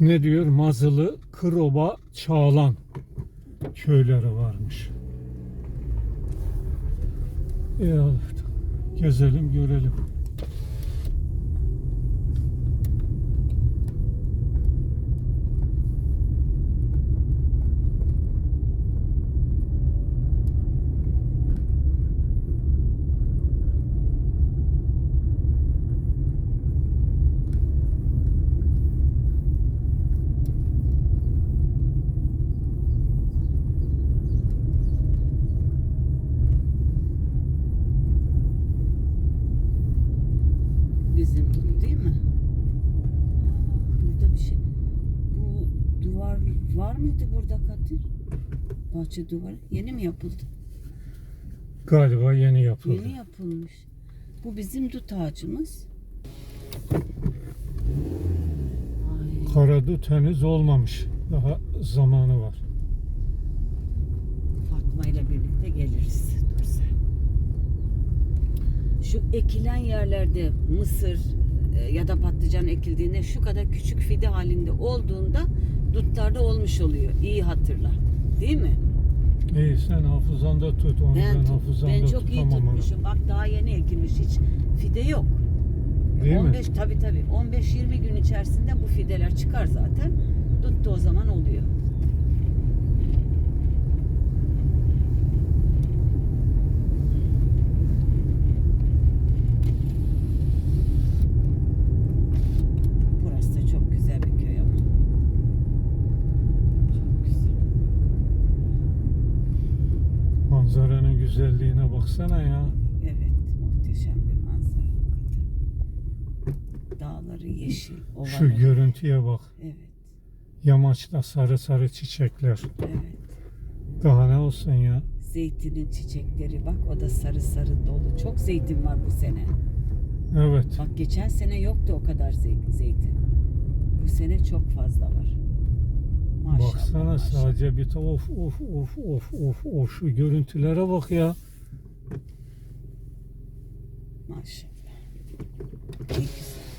ne diyor? Mazılı, Kıroba, Çağlan köyleri varmış. Ya gezelim görelim. Bizim değil mi? Aa, burada bir şey. Bu duvar var mıydı burada Kadir? Bahçe duvarı yeni mi yapıldı? Galiba yeni yapıldı. Yeni yapılmış. Bu bizim dut ağacımız. Ay, Karadut henüz olmamış. Daha zamanı var. Fatma ile birlikte geliriz. Dur sen. Şu ekilen yerlerde mısır e, ya da patlıcan ekildiğinde şu kadar küçük fide halinde olduğunda dutlarda olmuş oluyor. İyi hatırla. Değil mi? İyi sen hafızanda tut onu ben, Ben, hafızamda ben çok iyi onu. tutmuşum. Bak daha yeni ekilmiş. Hiç fide yok. Değil mi? 15 tabi tabi 15-20 gün içerisinde bu fideler çıkar zaten. Da o zaman oluyor. Burası da çok güzel bir köy ama. Çok güzel. Manzaranın güzelliğine baksana ya. Evet, muhteşem bir manzara hakikaten. Dağları yeşil, ovaları. Şu görüntüye bak. Evet, Yamaçta sarı sarı çiçekler. evet. Daha ne olsun ya? Zeytinin çiçekleri bak o da sarı sarı dolu. Çok zeytin var bu sene. Evet. Bak geçen sene yoktu o kadar zey- zeytin. Bu sene çok fazla var. Maşallah. Baksana maşallah. sadece bir of of of of of of şu görüntülere bak ya. Maşallah. Ne güzel,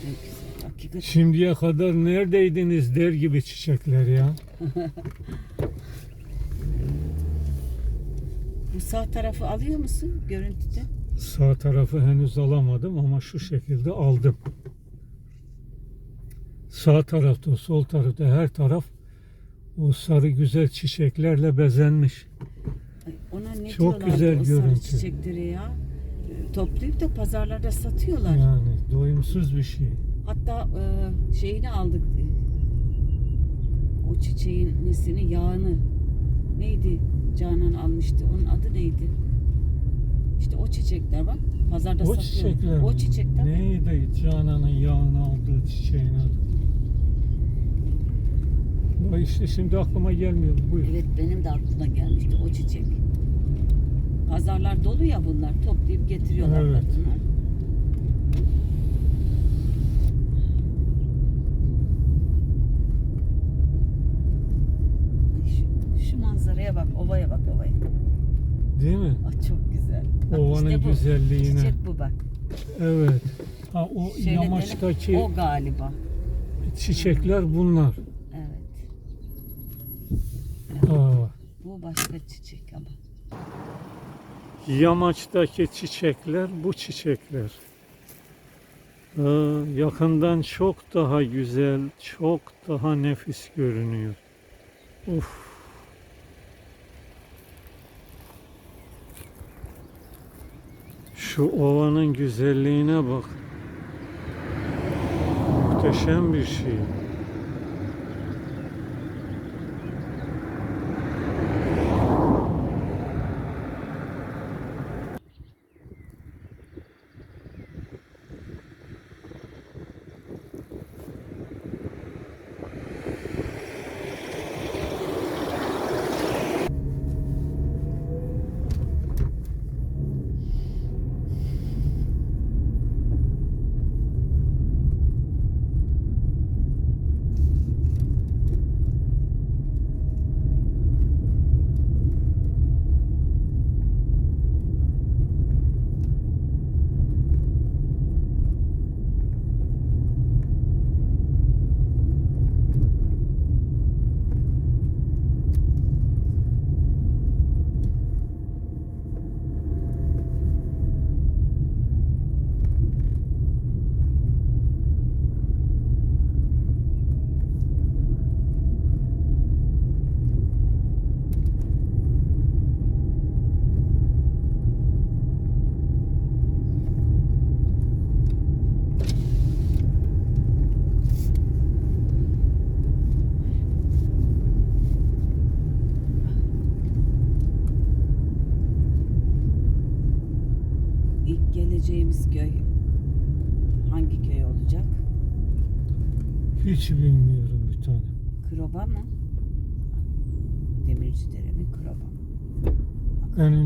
ne güzel. Hakikaten. Şimdiye kadar neredeydiniz der gibi çiçekler ya. Bu sağ tarafı alıyor musun görüntüde? Sağ tarafı henüz alamadım ama şu şekilde aldım. Sağ tarafta, sol tarafta her taraf o sarı güzel çiçeklerle bezenmiş. Ay, Ona ne Çok güzel o sarı görüntü. çiçekleri ya? Toplayıp da pazarlarda satıyorlar. Yani doyumsuz bir şey. Hatta e, şeyini aldık. e, O çiçeğin nesini, yağını. Neydi? Canan almıştı. Onun adı neydi? İşte o çiçekler bak. Pazarda O satıyor. çiçekler O mi? çiçekten. Neydi Canan'ın yağını aldığı çiçeğin adı? Bu işte şimdi aklıma gelmiyor. Buyur. Evet benim de aklıma gelmişti o çiçek. Pazarlar dolu ya bunlar. Toplayıp getiriyorlar Evet. kadınlar. Şu, şu manzaraya bak, ovaya bak ovaya. Değil mi? Ah, çok güzel. Bak Ovanın işte bu. güzelliğine. Çiçek bu bak. Evet. Ha, o Şöyle yamaçtaki dene- O galiba. çiçekler bunlar. Evet. Aa, Bu başka çiçek ama. Yamaçtaki çiçekler bu çiçekler. Aa, yakından çok daha güzel, çok daha nefis görünüyor. Uf. Şu ovanın güzelliğine bak. Muhteşem bir şey.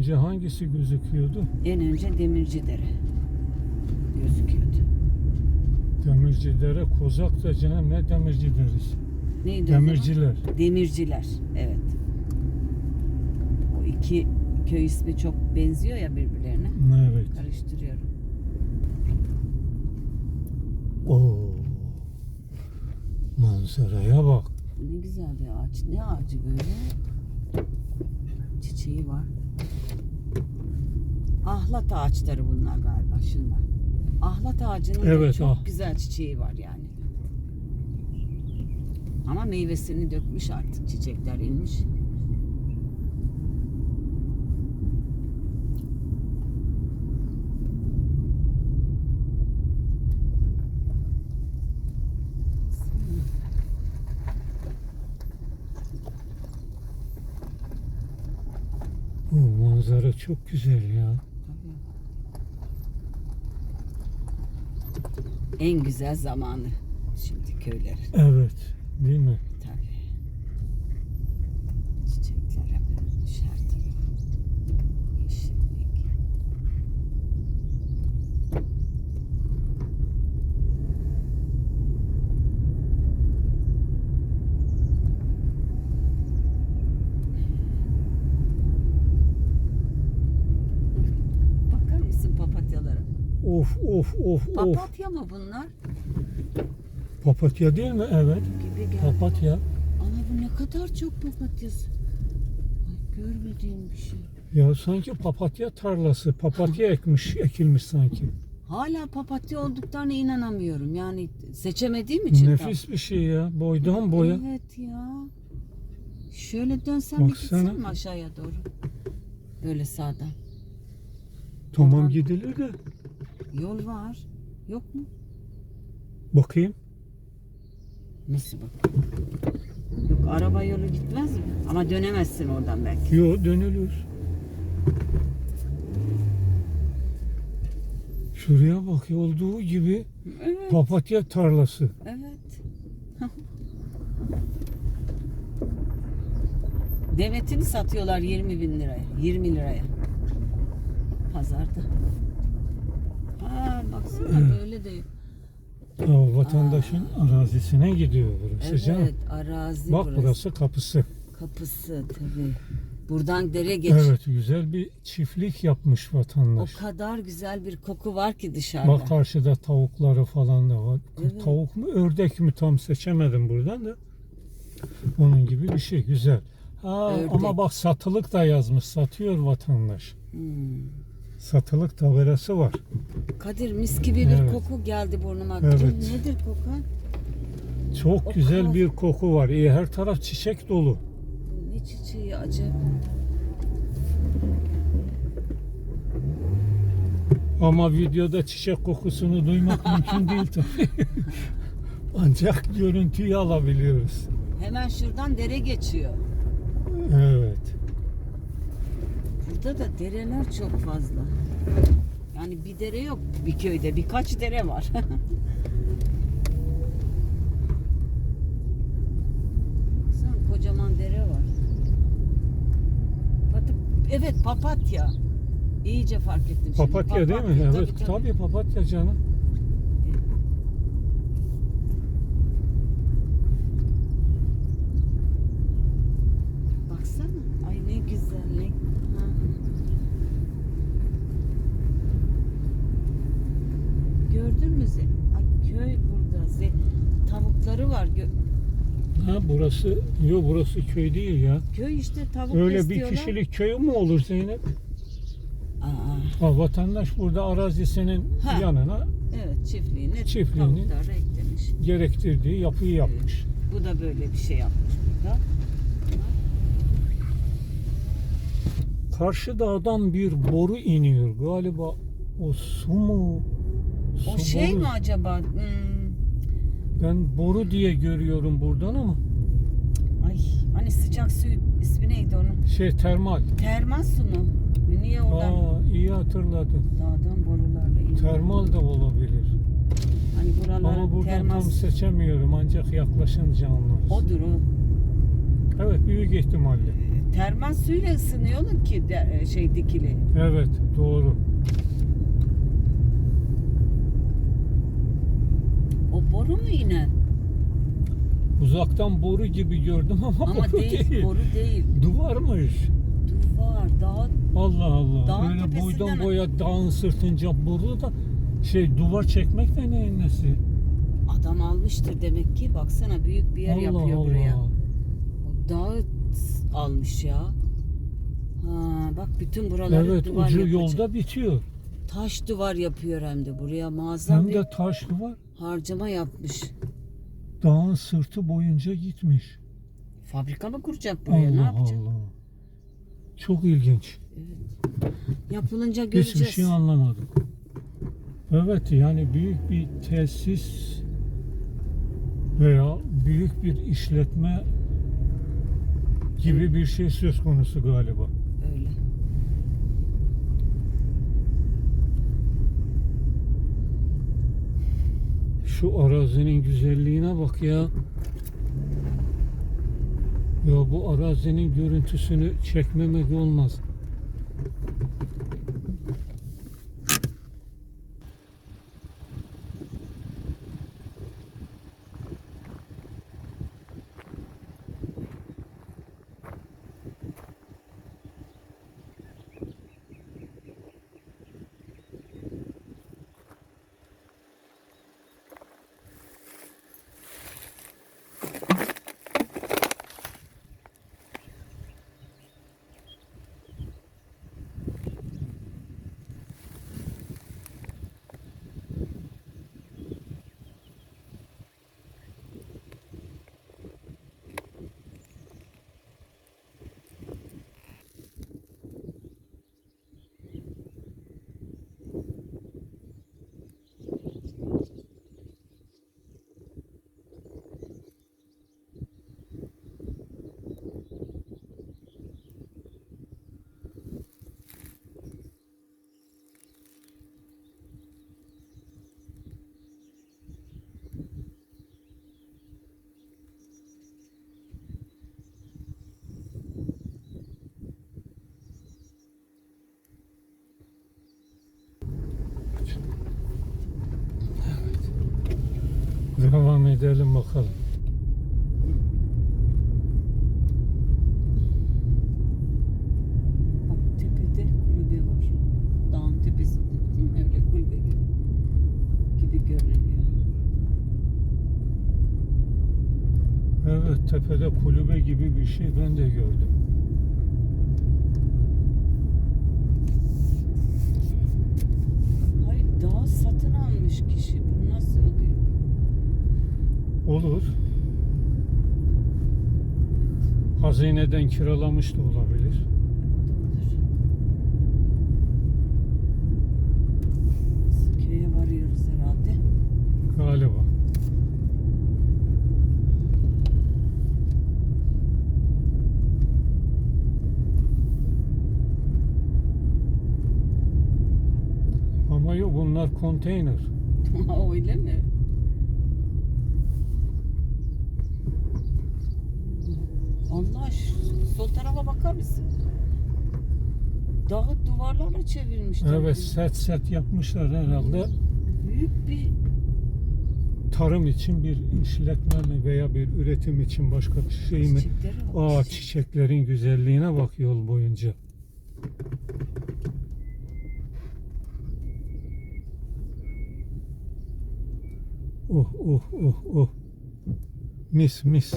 Önce hangisi gözüküyordu? En önce Demircidere gözüküyordu. Demircidere, Kozak da canım ne demirci deriz. Neydi? Demirciler. Demirciler, evet. O iki köy ismi çok benziyor ya birbirlerine. Evet. Karıştırıyorum. Oo. Manzaraya bak. Ne güzel bir ağaç. Ne ağacı böyle? Çiçeği var. Ahlat ağaçları bunlar galiba şunlar. Ahlat ağacının Evet, çok ah. güzel çiçeği var yani. Ama meyvesini dökmüş artık. Çiçekler inmiş. Bu manzara çok güzel ya. En güzel zamanı şimdi köylerin. Evet. Değil mi? Tabii. Çiçekler hep her tarafı. Yeşillik. Bakar mısın papatyalara? Of of of. Papatya mı bunlar? Papatya değil mi? Evet. Gibi geldi. Papatya. Ama bu ne kadar çok papatyası. Ay, görmediğim bir şey. Ya sanki papatya tarlası. Papatya ekmiş, ekilmiş sanki. Hala papatya olduklarına inanamıyorum. Yani seçemediğim için. tam. Nefis bir şey ya. Boydan boya. Evet ya. Şöyle dönsem bir gitsem mi aşağıya doğru? Böyle sağdan. Tamam Oradan- gidilir de. Yol var. Yok mu? Bakayım. Nasıl bak? Yok araba yolu gitmez mi? Ama dönemezsin oradan belki. Yo dönülür. Şuraya bak olduğu gibi Evet. papatya tarlası. Evet. Demetini satıyorlar 20 bin liraya. 20 liraya. Pazarda. Aa baksana böyle de. Ya, vatandaşın arazisine gidiyor burası canım. Evet arazi Bak burası. burası kapısı. Kapısı tabii. Buradan dere geç. Evet güzel bir çiftlik yapmış O vatandaş. kadar güzel bir koku var ki dışarıda. Bak karşıda tavukları falan da var. Evet. Tavuk mu ördek mi tam seçemedim buradan da. Onun gibi bir şey güzel. Ha, Ördek. ama bak satılık da yazmış. Satıyor vatandaş. Hmm. Satılık tabelası var. Kadir mis gibi bir Evet. koku geldi burnuma. Evet. Nedir koku? Çok O güzel kadar- bir koku var. İyi, her taraf çiçek dolu. Ne çiçeği acaba? Ama videoda çiçek kokusunu duymak mümkün değil tabii. Ancak görüntüyü alabiliyoruz. Hemen şuradan dere geçiyor. Evet. Burada da dereler çok fazla. Yani bir dere yok bir köyde. Birkaç dere var. Baksana kocaman dere var. Patı, evet papatya. İyice fark ettim şimdi. Papatya değil mi? Evet. tabii, tabii. Tabii papatya canım. Baksana. Ay ne güzel. Ne... Ha. Gördün mü? Ze- Ay köy burada. Ze- Tavukları var. Gö- Ha burası, yok burası köy değil ya. köy işte tavuk Öyle bir kişilik köy mü olur Zeynep? Aa, Ha, vatandaş burada arazisinin Ha. yanına evet çiftliğini, Çiftliğini. tavukları eklemiş. gerektirdiği yapıyı yapmış. Bu da böyle bir şey yapmış burada. Karşı dağdan bir boru iniyor. Galiba o su mu? O Su şey boru. mi acaba? Hmm, Ben boru diye görüyorum buradan ama ay hani sıcak su ismi neydi onun? şey termal. Termal su mu? Niye oradan? Aa, iyi hatırladın. Dağdan borularla iniyor. Termal de olabilir. Hani buralar Ama buradan termal. tam seçemiyorum ancak yaklaşınca anlarız. Odur o. Evet büyük ihtimalle. Termal suyla ısınıyorlar ki de, şey dikili. Evet doğru. O boru mu yine? Uzaktan boru gibi gördüm ama, Ama boru değil, değil. boru değil. Duvarmış. Duvar, dağ. Allah Allah. Dağın Öyle boydan boya dağın sırtınca boru da şey duvar çekmek de neyin nesi? Adam almıştır demek ki. Baksana büyük bir yer Allah yapıyor Allah. buraya. O dağı almış ya. Ha, bak bütün buraları Evet duvar ucu yapacak. yolda bitiyor. Taş duvar yapıyor hem de buraya muazzam Hem de taş duvar. harcama yapmış. Dağın sırtı boyunca gitmiş. Fabrika mı kuracak buraya? ne Allah yapacak? Allah. Çok ilginç. Yapılınca göreceğiz. Hiçbir şey anlamadım. Evet yani büyük bir tesis veya büyük bir işletme gibi bir şey söz konusu galiba. Öyle. Şu arazinin güzelliğine bak ya. Ya bu arazinin görüntüsünü çekmemek olmaz. Devam edelim bakalım. Bak tepede kulübe var. Dağın tepesinde değil mi? Öyle kulübe gibi, görünüyor. Evet tepede kulübe gibi bir şey ben de gördüm. Hayır dağ satın almış kişi. Bu nasıl oluyor? Olur. Hazineden kiralamış da olabilir. Köye varıyoruz herhalde. Galiba. Ama yok bunlar konteyner. Öyle mi? Allah aşkına, sol tarafa bakar mısın? Dağı duvarlarla çevirmişler. Evet set set yapmışlar herhalde. Büyük bir Tarım için bir işletme mi veya bir üretim için başka bir şey mi? çiçekleri. Aa çiçeklerin güzelliğine bak yol boyunca. Oh oh oh oh. Mis mis.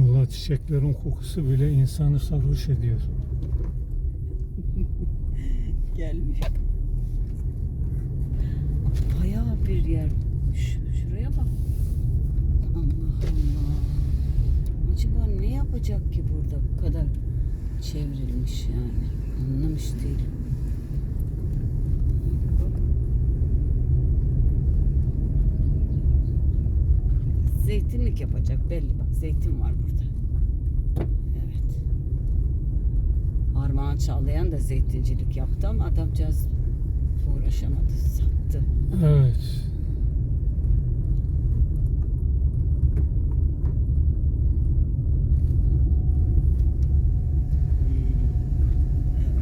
Valla çiçeklerin kokusu bile insanı sarhoş ediyor. Gelmiş. Bayağı bir yer. Şuraya bak. Allah Allah. Acaba ne yapacak ki burada bu kadar çevrilmiş yani? Anlamış değilim. Zeytinlik yapacak belli bak zeytin var burada. Evet. Harman Armağan Çağlayan da zeytincilik yaptı ama adamcağız uğraşamadı, sattı. Evet.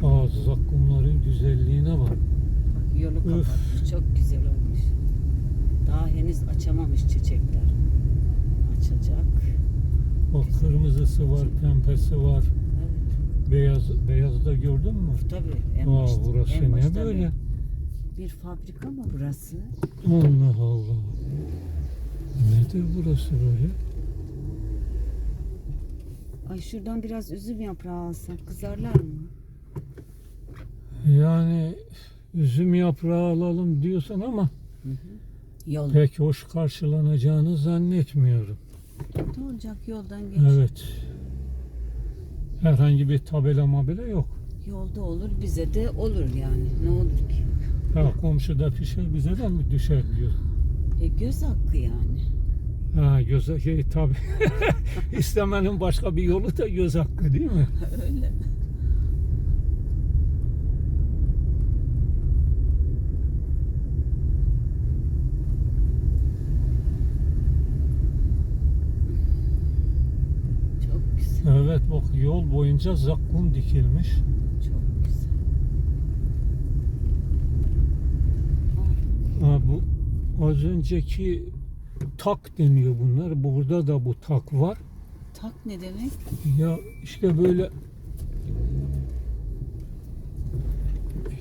Aa zakkumların güzelliğine bak. Bak yolu kapatmış, çok güzel olmuş. Daha henüz açamamış çiçekler. Açacak. Bak kırmızısı var, pembesi var. Beyaz beyazı da gördün mü? tabii en Aa başta. burası en ne başta böyle? Bir, bir fabrika mı burası? Allah Allah. Nedir burası böyle? Ay şuradan biraz üzüm yaprağı alsak kızarlar mı? Yani üzüm yaprağı alalım diyorsan ama Yol. pek hoş karşılanacağını zannetmiyorum. Ne olacak yoldan geç. Evet. Herhangi bir tabela mabela yok. Yolda olur bize de olur yani. Ne olur ki? Ha komşuda pişer bize de mi düşer diyor. E göz hakkı yani. Ha göz şey tabi. İstemenin başka bir yolu da göz hakkı değil mi? Öyle. Çok güzel. Evet bak yol boyunca zakkum dikilmiş. Çok güzel. Ha bu az önceki tak deniyor bunlar. Burada da bu tak var. Tak ne demek? Ya işte böyle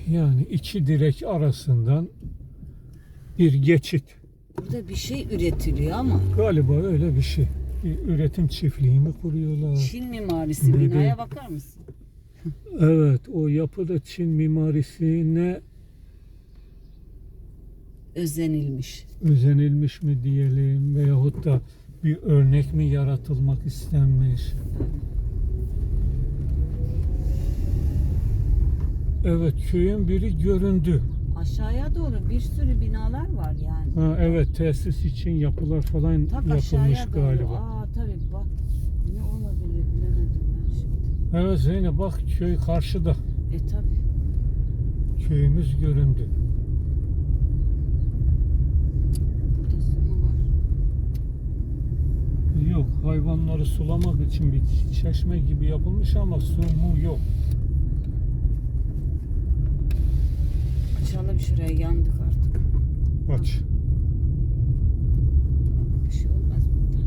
yani iki direk arasından bir geçit. Burada bir şey üretiliyor ama Galiba öyle bir şey. Üretim çiftliği mi kuruyorlar? Çin mimarisi Ne binaya bakar mısın? Evet o yapıda Çin mimarisine Özenilmiş. özenilmiş mi diyelim veyahut da bir örnek mi yaratılmak istenmiş. Evet köyün biri göründü. Aşağıya doğru bir sürü binalar var yani. Ha, evet tesis için yapılar falan Tak yapılmış galiba. Aa tabii bak. Ne olabilir bilemedim ben şimdi. Evet Zeynep bak köy karşıda. E tabii. Köyümüz göründü. Burada su mu var? Yok hayvanları sulamak için bir çeşme gibi yapılmış ama su mu yok. Açalım şurayı yandık artık. Aç. Bir şey olmaz burada.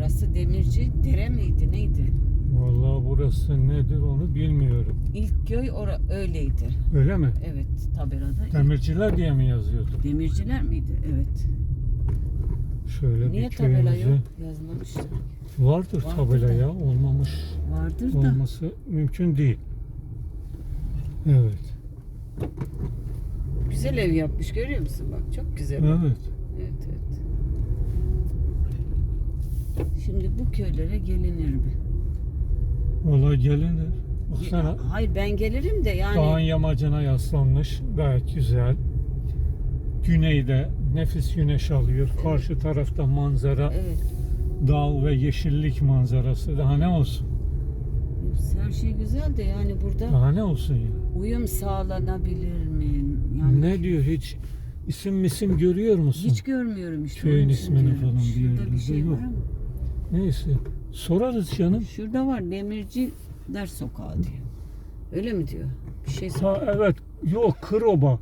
Burası demirci dere miydi neydi? Vallahi burası nedir onu bilmiyorum. İlk köy öyleydi. Öyle mi? Evet tabelada. Demirciler diye mi yazıyordu? Demirciler miydi? Evet. Şöyle Niye bir tabela köyümüzü. yok? Yazmamışlar. Vardır Vardır tabela da. ya. Olmamış Vardır da. olması mümkün değil. Evet. Güzel ev yapmış görüyor musun bak çok güzel. Evet. Evet evet. Şimdi bu köylere gelinir mi? Valla gelinir. Baksana. Hayır ben gelirim de yani. Dağın yamacına yaslanmış. Gayet güzel. Güneyde nefis güneş alıyor. Karşı tarafta manzara, Evet. dağ ve yeşillik manzarası. Daha ne olsun? Her şey güzel de yani burada Daha ne olsun ya? uyum sağlanabilir mi? Yani Ne diyor hiç isim misim görüyor musun? hiç görmüyorum işte. Köyün ismini falan bir bir şey yok. var ama. Neyse. Sorarız canım. Şurada var Demirciler Sokağı diyor. Öyle mi diyor? Bir şey Ha evet. Yok Kıroba.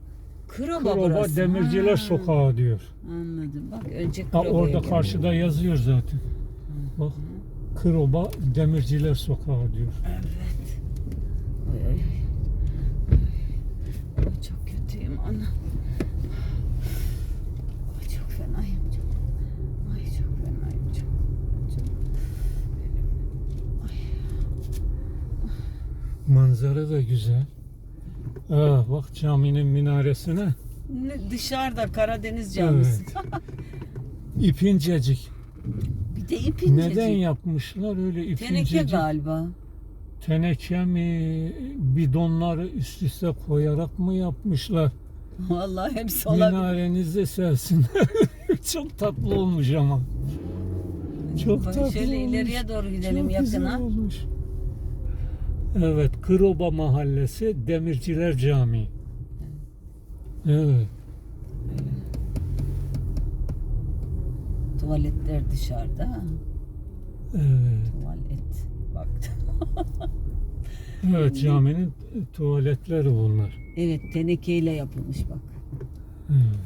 Kıroba, Kıroba burası. Demirciler Ha, Sokağı diyor. Anladım. Bak önce Ha, orada gel. karşıda yazıyor zaten. Bak. Kıroba Demirciler Sokağı diyor. Evet. Ay, ay, ay. Ay, çok kötüyüm ana. Ay, çok fenayım çok. Ay çok fenayım çok. çok. Manzara da güzel. Ah bak caminin minaresine Ne, dışarıda Karadeniz camisi. ipincecik. Bir de ipince. Neden yapmışlar öyle Teneke ipincecik? galiba. Teneke mi bidonları üst üste koyarak mı yapmışlar? Vallahi hepsi olabilir. Minarenizde sersinler. Çok tatlı olmuş ama. Çok Bak, tatlı Şöyle olmuş. ileriye doğru gidelim Çok güzel yakına. olmuş. Evet, Kıroba Mahallesi Demirciler Camii. Evet. Tuvaletler dışarıda. Evet. Tuvalet. Bak. Evet, caminin tuvaletleri bunlar. evet tenekeyle yapılmış bak. Evet.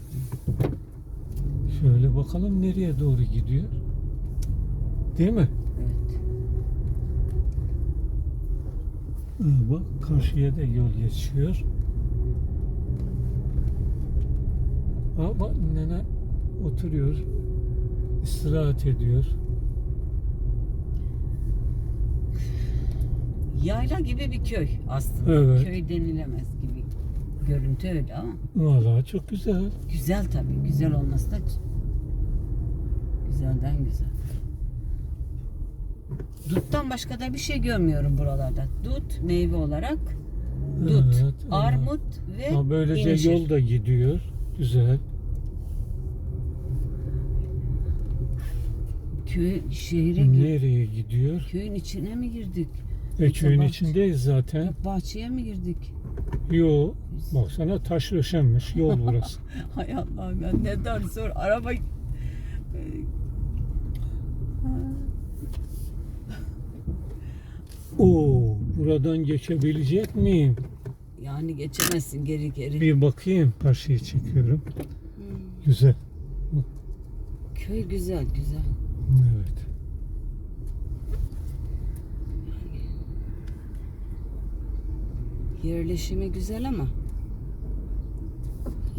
Şöyle bakalım nereye doğru gidiyor. Değil mi? Evet. Ee, Bak karşıya da yol geçiyor. Aa, bak nene oturuyor. istirahat ediyor. Yayla gibi bir köy aslında. Evet. Köy denilemez gibi görüntü öyle ama Vallahi çok güzel. güzel tabii. Güzel olması da güzelden güzel. Duttan başka da bir şey görmüyorum buralarda. Dut meyve olarak dut, Evet, armut ve Ama böylece incir. yol da gidiyor. Güzel. Köy şehre Nereye gidiyor? köyün içine mi girdik? E Yoksa köyün bahçe- içindeyiz zaten. Yok, bahçeye mi girdik? Yo, baksana taş döşenmiş yol burası. Hay Allah'ım ya neden zor araba Oo, buradan geçebilecek miyim? yani geçemezsin geri geri. Bir bakayım. Karşıyı çekiyorum. Hmm. Güzel. Köy güzel güzel. Evet. Yerleşimi güzel ama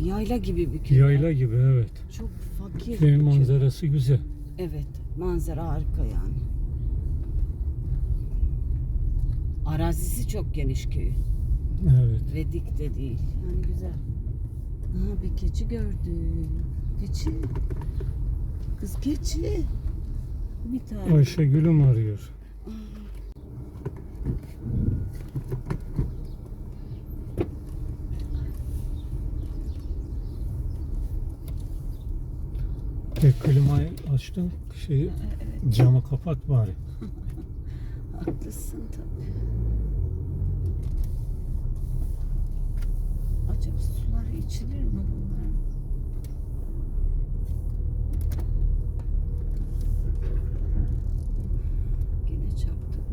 yayla gibi bir köy. ya. Yayla gibi evet. Çok fakir. Köyün bir köy. manzarası güzel. Evet manzara harika yani. Arazisi çok geniş köyün. Evet. Ve dik de değil. Yani güzel. Aha bir keçi gördüm. Keçi. Kız keçi. Bir tane. Ayşegül'üm arıyor. E, klimayı açtın, şeyi, camı kapat bari. Haklısın tabii. Acaba suları içilir mi bunların? Yine çarptım.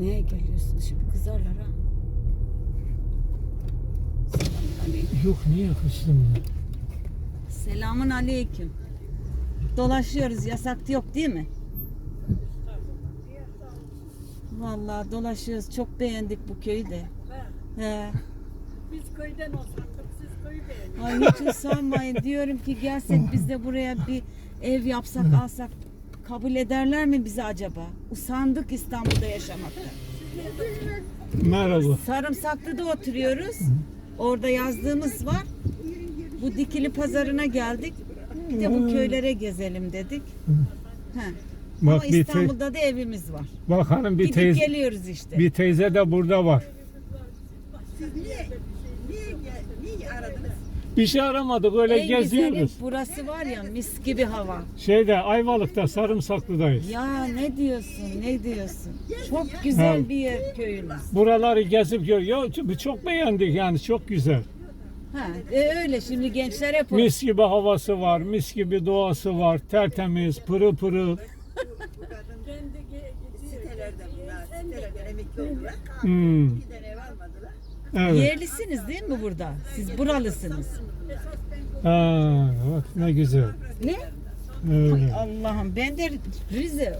Neye geliyorsun şimdi kızarlar ha? Selamünaleyküm. Yok niye kıstın? Selamun aleyküm. Dolaşıyoruz yasak yok değil mi? Vallahi dolaşıyoruz. Çok beğendik bu köyü de. He. Biz köyden olsaktık, siz köyü beğenin. Ay hiç usanmayın. Diyorum ki gelsek biz de buraya bir ev yapsak alsak kabul ederler mi bizi acaba? Usandık İstanbul'da yaşamakta. Merhaba. Sarımsaklı'da oturuyoruz. Orada yazdığımız var. Bu dikili pazarına geldik. Bir de bu köylere gezelim dedik. He. Ama Bak bir, te- İstanbul'da da evimiz var. bak hanım bir Gidip teyze, geliyoruz işte. bir teyze de burada var. Siz niye, niye, gel- niye aradınız? Bir şey aramadık öyle en güzeli geziyoruz. burası var ya mis gibi hava. Şeyde Ayvalık'ta Sarımsaklı'dayız. Ya ne diyorsun ne diyorsun? Çok güzel Ha. bir yer köyümüz. Buraları gezip gör. Ya çok- çok beğendik yani çok güzel. Ha, e öyle şimdi gençler hep. Mis gibi havası var, mis gibi doğası var, tertemiz, pırıl pırıl. Kendi ge- Sitelerden bunlar, sitelerden emekli oldular. Hmm, tane ev almadılar. evet. Yerlisiniz değil mi burada? Siz buralısınız. Ha, bak ne güzel. Ne? Ay Allah'ım ben de Rize.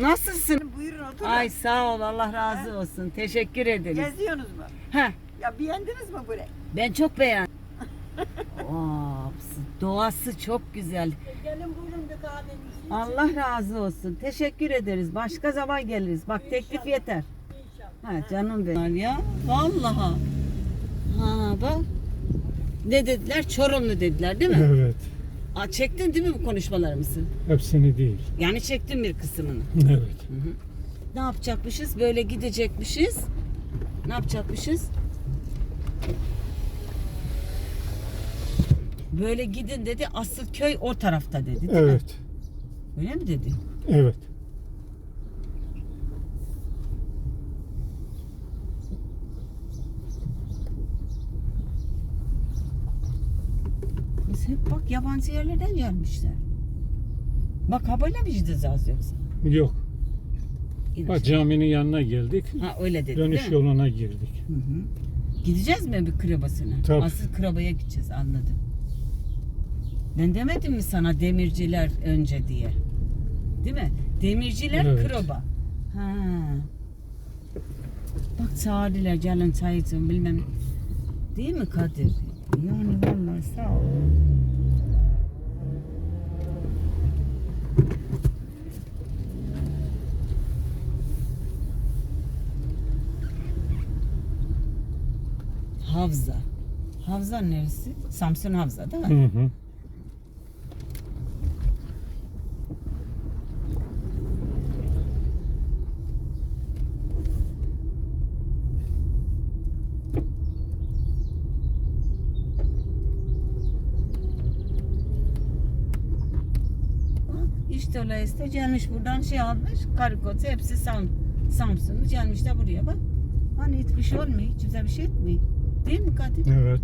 Nasılsın? Buyurun oturun. Ay sağ ol Allah razı olsun. Teşekkür ederim. Geziyorsunuz mu? Heh, Ya beğendiniz mi burayı? ben çok beğendim. Ops, doğası çok güzel. gelin buyurun bir kahvenizi. Allah razı olsun. Teşekkür ederiz. Başka zaman geliriz. Bak teklif yeter. Ha canım benim. Ya vallahi. Ha bak. Ne dediler? Çorumlu dediler değil mi? Evet. Aa, çektin değil mi bu konuşmalarımızı? Hepsini değil. Yani çektin bir kısmını. Evet. Ne yapacakmışız? Böyle gidecekmişiz. Ne yapacakmışız? böyle gidin dedi. Asıl köy o tarafta dedi. Değil evet. Mi? Öyle mi dedi? Evet. Biz hep bak yabancı yerlerden gelmişler. Bak haberle mi gideceğiz az yoksa? Yok. İnaşın. Bak caminin yanına geldik. Ha öyle dedi. Dönüş yoluna girdik. Hı hı. Gideceğiz mi bir krabasına? Tabii. Asıl krabaya gideceğiz anladım. Ben demedim mi sana demirciler önce diye? Değil mi? Demirciler Evet. kraba. Ha. Bak çağırdılar gelin çay için bilmem. Değil mi Kadir? Yani vallahi sağ ol. Havza. Havza neresi? Samsun Havza değil mi? Hı hı. Dolayısıyla gelmiş buradan şey almış. Karı koca hepsi Sam, Samsun'u gelmiş de buraya bak. Hani hiçbir şey olmuyor. Kimse bir şey etmiyor. Değil mi Kadir? Evet.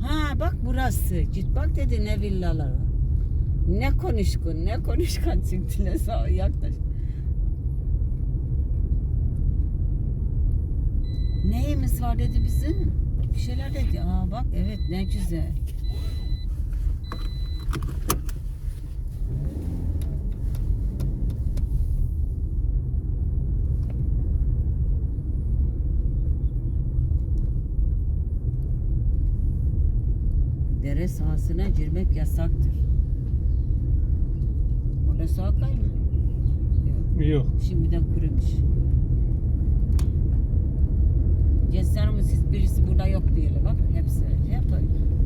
Ha bak burası. Git bak dedi ne villalar var. Ne konuşkun ne konuşkan çıktılar sağ yaklaş. Neyimiz var dedi bizim. Bir şeyler dedi. Aa bak evet ne güzel. Sahasına girmek yasaktır. Orada sağ kay mı? Yok. Yok. Şimdiden kurumuş. Ama siz birisi burada yok diyelim bak. Hepsi. Hep öyle.